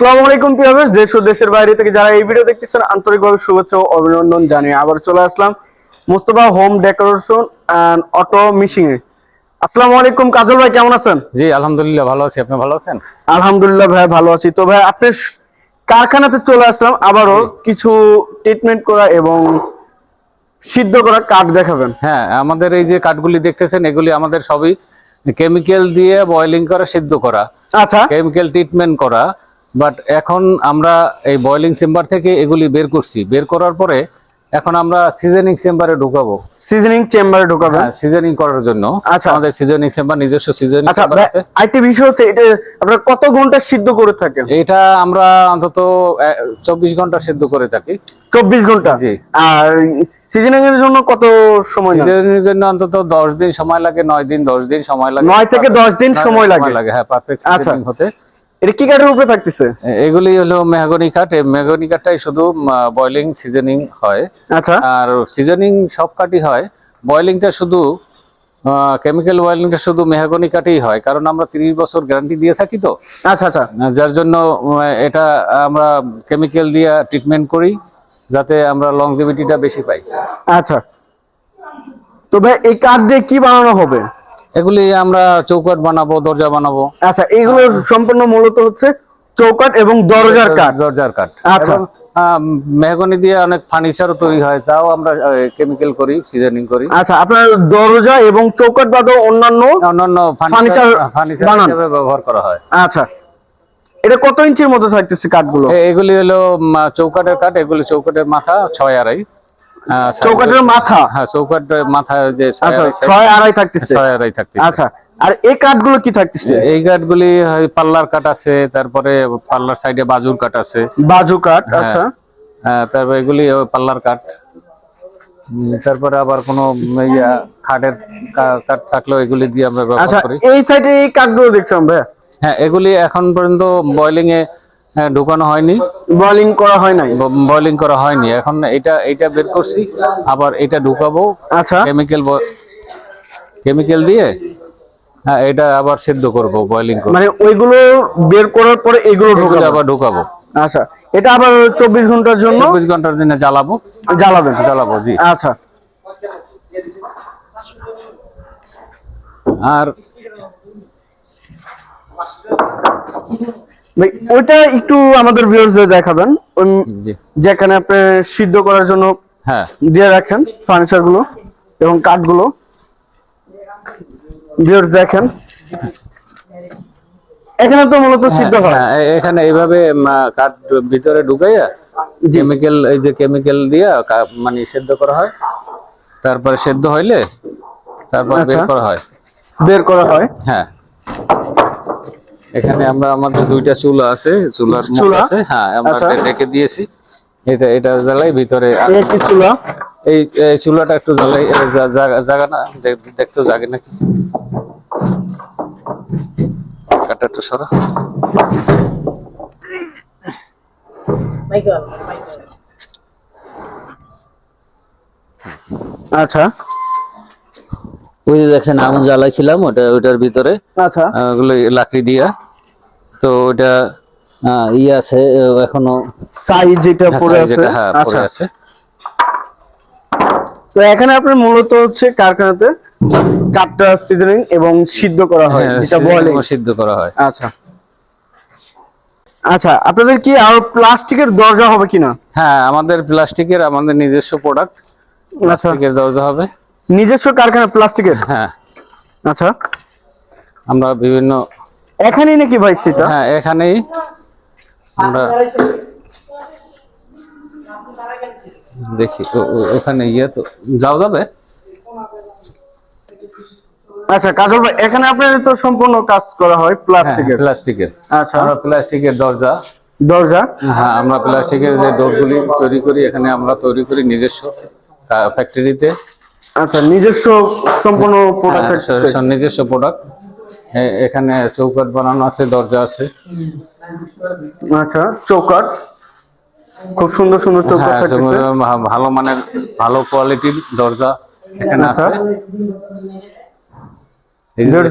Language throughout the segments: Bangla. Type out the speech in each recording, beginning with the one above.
আসসালামু আলাইকুম দেশ ও দেশের বাইরে থেকে যারা এই ভিডিও দেখতেছেন আন্তরিকভাবে শুভেচ্ছা ও অভিনন্দন জানিয়ে আবার চলে আসলাম Mustafa home decoration and automation আসসালামু আলাইকুম কাজল ভাই কেমন আছেন? জি আলহামদুলিল্লাহ ভালো আছি। আপনি ভালো আছেন? আলহামদুলিল্লাহ ভাই ভালো আছি। তো ভাই আপনি কারখানাতে চলে আসলাম আবারও কিছু ট্রিটমেন্ট করা এবং সিদ্ধ করা কাঠ দেখাবেন। হ্যাঁ আমাদের এই যে কাঠগুলি দেখতেছেন এগুলি আমাদের সবই কেমিক্যাল দিয়ে বয়লিং করা সিদ্ধ করা। আচ্ছা। কেমিক্যাল ট্রিটমেন্ট করা। বাট এখন আমরা এই বয়লিং চেম্বার থেকে এগুলি বের করছি বের করার পরে এখন আমরা সিজনিং চেম্বারে ঢুকাবো সিজনিং চেম্বারে ঢোকাবেন হ্যাঁ সিজনিং করার জন্য আচ্ছা। আমাদের সিজনিং চেম্বার নিজস্ব সিজনিং আচ্ছা চেম্বার আছে আরেকটি বিষয় হচ্ছে এটা আপনারা কত ঘণ্টা সিদ্ধ করে থাকেন এটা আমরা অন্তত চব্বিশ ঘণ্টা সিদ্ধ করে থাকি চব্বিশ ঘণ্টা জি। আর সিজনিং এর জন্য কত সময়? সিজনিং জন্য অন্তত দশ দিন সময় লাগে নয় দিন দশ দিন সময় লাগে নয় থেকে দশ দিন সময় লাগে। লাগে হ্যাঁ পারফেক্ট আচ্ছা। সিজনিং হতে এটা কি কাঠের উপরে থাকতেছে? এগুলি হলো মেহগনি কাঠ। এই মেহগনি কাঠটাই শুধু বয়লিং সিজনিং হয়। আচ্ছা। আর সিজনিং সব কাঠই হয়। বয়লিংটা শুধু কেমিক্যাল বয়লিংটা শুধু মেহগনি কাঠেই হয়। কারণ আমরা তিরিশ বছর গ্যারান্টি দিয়ে থাকি তো। আচ্ছা আচ্ছা। যার জন্য এটা আমরা কেমিক্যাল দিয়ে ট্রিটমেন্ট করি যাতে আমরা লংজিভিটিটা বেশি পাই। আচ্ছা। তো ভাই এই কাঠ দিয়ে কি বানানো হবে? এগুলি আমরা চৌকাট বানাবো দরজা বানাবো। আচ্ছা এগুলো সম্পূর্ণ মূলত হচ্ছে চৌকাট এবং দরজার কাঠ। দরজার কাঠ। আচ্ছা। মেহগনি দিয়ে অনেক ফার্নিচারও তৈরি হয় তাও আমরা কেমিক্যাল করি সিজনিং করি। আচ্ছা আপনার দরজা এবং চৌকাট বাদে অন্যান্য অন্যান্য ফার্নিচার ফার্নিচার ব্যবহার করা হয়। আচ্ছা। এটা কত ইঞ্চির মধ্যে থাকতেছে কাঠগুলো? এগুলি হলো চৌকাটের কাঠ এগুলি চৌকাটের মাথা ছয় আড়াই। আহ, চৌকাঠের মাথা? হ্যাঁ চৌকাঠ মাথা যে ছয় আচ্ছা আড়াই ছয় আড়াই থাকতেছে। ছয় আড়াই থাকতে আচ্ছা আর এই কাঠগুলো কি থাকতেছে? এই কাঠগুলি হয় পাল্লার কাঠ আছে তারপরে পাল্লার সাইডে বাজুর কাঠ আছে। বাজু কাঠ হ্যাঁ। আচ্ছা। হ্যাঁ, তারপরে এগুলি পাল্লার কাঠ। তারপরে আবার কোনো খাটের কাঠ থাকলেও এগুলি দিয়ে আমরা ব্যবহার আচ্ছা করি। এই সাইডে এই কাঠগুলো দেখছিলাম ভাইয়া হ্যাঁ এগুলি এখন পর্যন্ত বয়লিং এ আহ, ঢুকানো হয়নি। বয়লিং করা হয় নাই। বয়লিং করা হয়নি। এখন এটা এটা বের করছি আবার এটা ঢুকাবো। আচ্ছা। কেমিক্যাল কেমিক্যাল দিয়ে হ্যাঁ এটা আবার সিদ্ধ করব বয়লিং করব। মানে ওইগুলো বের করার পরে এগুলো ঢোকাবেন আবার ঢুকাবো। আচ্ছা। এটা আবার চব্বিশ ঘণ্টার জন্য? চব্বিশ ঘণ্টার জন্য জ্বালাবো। জ্বালাবেন। জ্বালাবো জি। আচ্ছা। আর ভাই, ওইটা একটু আমাদের ভিউয়ার্সদের দেখাবেন। যেখানে আপনি সিদ্ধ করার জন্য হ্যাঁ। দিয়ে রাখেন ফার্নিচারগুলো এবং কাঠগুলো ভিউয়ার্স দেখেন। এখানে তো মূলত সিদ্ধ হয়। হ্যাঁ, এখানে এইভাবে কাঠ ভিতরে ঢুকাইয়া কেমিক্যাল এই যে কেমিক্যাল দিয়া মানে সেদ্ধ করা হয়। তারপরে সেদ্ধ হইলে তারপর বের আচ্ছা। করা হয়। বের করা হয়। হ্যাঁ। এখানে আমরা আমাদের দুইটা চুলা আছে চুলার চুলা? আছে হ্যাঁ আমরা আচ্ছা। ডেকে দিয়েছি। এটা এটা জ্বালাই ভিতরে একটি চুলা? এই এই চুলাটা একটু জ্বালাই জাগা না দেখতে জাগে নাকি? কাটা একটু সরা। আচ্ছা। ওই যে দেখছেন আগুন জ্বালাইছিলাম ওটা ওটার ভিতরে। আচ্ছা। ওগুলো লাকড়ি দিয়া। তো ওটা ইয়ে আছে এখনও সাইজ যেটা পড়ে আছে। হ্যাঁ আচ্ছা। আছে। তো এখানে আপনার মূলত হচ্ছে কারখানাতে কাঠটা সিজনিং এবং সিদ্ধ করা হয় হ্যাঁ, যেটা সিদ্ধ- সিদ্ধ করা হয়। আচ্ছা। আচ্ছা আপনাদের কি আর প্লাস্টিকের দরজা হবে কিনা? হ্যাঁ আমাদের প্লাস্টিকের আমাদের নিজস্ব প্রোডাক্ট আচ্ছা। প্লাস্টিকের দরজা হবে। নিজস্ব কারখানা প্লাস্টিকের? হ্যাঁ। আচ্ছা। আমরা বিভিন্ন এখানেই নাকি ভাই সেটা? হ্যাঁ এখানেই আমরা দেখি ওখানে ইয়ে তো যাও যাবে? আচ্ছা কাজল ভাই এখানে আপনার তো সম্পূর্ণ কাজ করা হয় প্লাস্টিকের। প্লাস্টিকের। আচ্ছা। আমরা প্লাস্টিকের দরজা। দরজা? হ্যাঁ আমরা প্লাস্টিকের যে ডোরগুলি তৈরি করি এখানে আমরা তৈরি করি নিজস্ব ফ্যাক্টরিতে। আচ্ছা নিজস্ব সম্পূর্ণ প্রোডাক্ট নিজস্ব প্রোডাক্ট এখানে চৌকাঠ বানানো আছে দরজা আছে। আচ্ছা চৌকাট খুব সুন্দর সুন্দর চৌকাট হ্যাঁ ভালো মানের ভালো কোয়ালিটির দরজা এখানে আচ্ছা। আছে।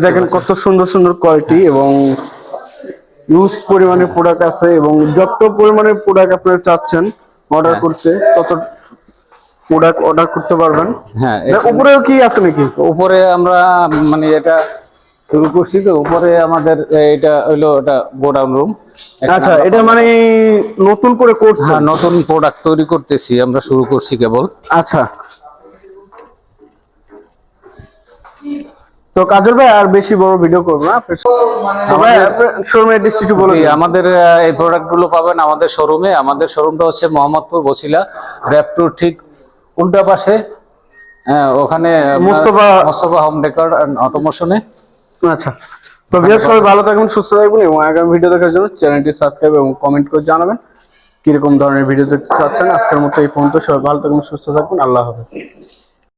দেখেন কত সুন্দর সুন্দর কোয়ালিটি এবং ইউজ পরিমাণে প্রোডাক্ট আছে এবং যত পরিমাণে প্রোডাক্ট আপনারা চাচ্ছেন অর্ডার হ্যাঁ। করতে তত প্রোডাক্ট অর্ডার করতে পারবেন। হ্যাঁ উপরেও কি আছে নাকি? উপরে আমরা মানে এটা শুরু করছি তো উপরে আমাদের এটা হইল এটা গোডাউন রুম। আচ্ছা এটা মানে নতুন করে করছে হ্যাঁ নতুন প্রোডাক্ট তৈরি করতেছি আমরা শুরু করছি কেবল। আচ্ছা। তো কাজল ভাই আর বেশি বড় ভিডিও করব না শোরুমের ডিস্ট্রিক্ট বলে আমাদের এই প্রোডাক্টগুলো পাবেন আমাদের শোরুমে আমাদের শোরুমটা হচ্ছে মোহাম্মদপুর বসিলা র্যাপটুর ঠিক উল্টা পাশে হ্যাঁ ওখানে মুস্তফা- মুস্তফা হোম ডেকর অটোমোশনে আচ্ছা। তো বিয়ার সবাই ভালো থাকবেন সুস্থ থাকবেন এবং আগামী ভিডিও দেখার জন্য চ্যানেলটি সাবস্ক্রাইব এবং কমেন্ট করে জানাবেন। কীরকম ধরনের ভিডিও দেখতে চাচ্ছেন আজকের মতো এই পর্যন্ত। সবাই ভালো থাকবেন সুস্থ থাকবেন। আল্লাহ হাফেজ।